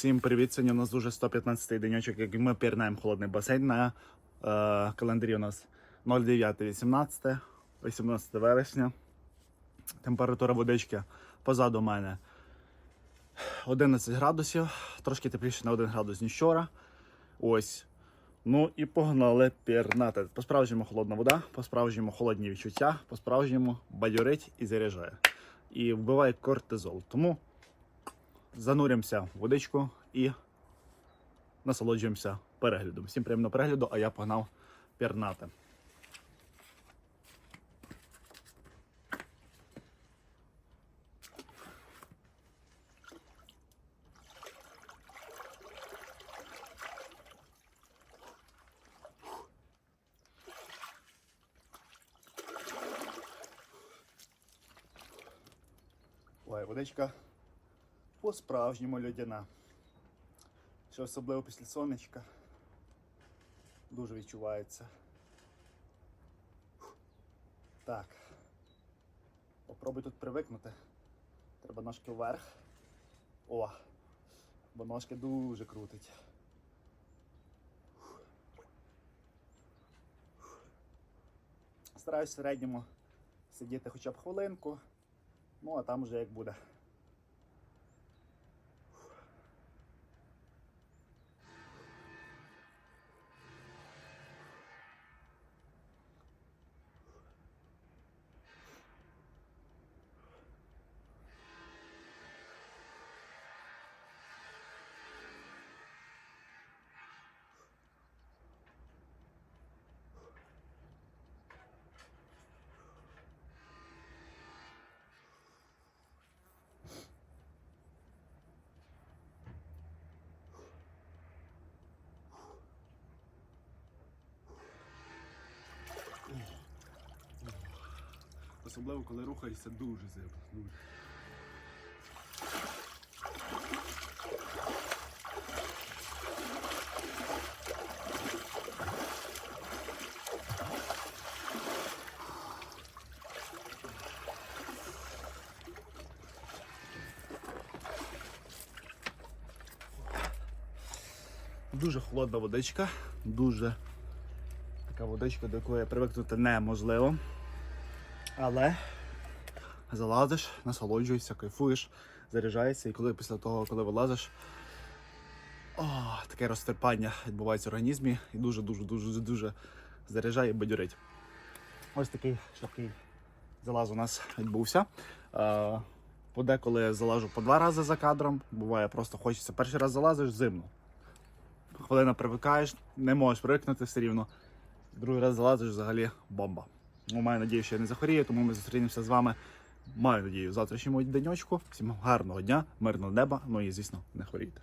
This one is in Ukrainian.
Всім привіт! Сьогодні у нас дуже 115-й денечок, як ми пірнаємо холодний басейн. На е, календарі у нас 09.18, 18 вересня. Температура водички позаду мене 11 градусів, трошки тепліше на 1 градус, ніж вчора. Ось. Ну і погнали пірнати. По-справжньому холодна вода, по-справжньому холодні відчуття, по-справжньому бадьорить і заряджає. І вбиває кортизол. Тому зануримося в водичку і насолоджуємося переглядом. Всім приємного перегляду, а я погнав пірнати. Водичка по-справжньому льодяна. Що особливо після сонечка дуже відчувається. Так. Попробуй тут привикнути. Треба ножки вверх. О! Бо ножки дуже крутить. Стараюсь в середньому сидіти хоча б хвилинку, ну а там вже як буде. Особливо, коли рухаєшся дуже зимно. Дуже. Дуже холодна водичка, дуже така водичка, до якої привикнути неможливо. Але залазиш, насолоджуєшся, кайфуєш, заряджаєшся, і коли після того, коли вилазиш, о, таке розтерпання відбувається в організмі і дуже-дуже дуже дуже заряджає і бадьорить. Ось такий швидкий залаз у нас відбувся. Подеколи залажу по два рази за кадром. Буває, просто хочеться. Перший раз залазиш зимно. Хвилина привикаєш, не можеш привикнути все рівно. Другий раз залазиш взагалі бомба. Ну, маю надію, що я не захворію, тому ми зустрінемося з вами. Маю надію, завтрашньому денечку. Всім гарного дня, мирного неба. Ну і звісно, не хворійте.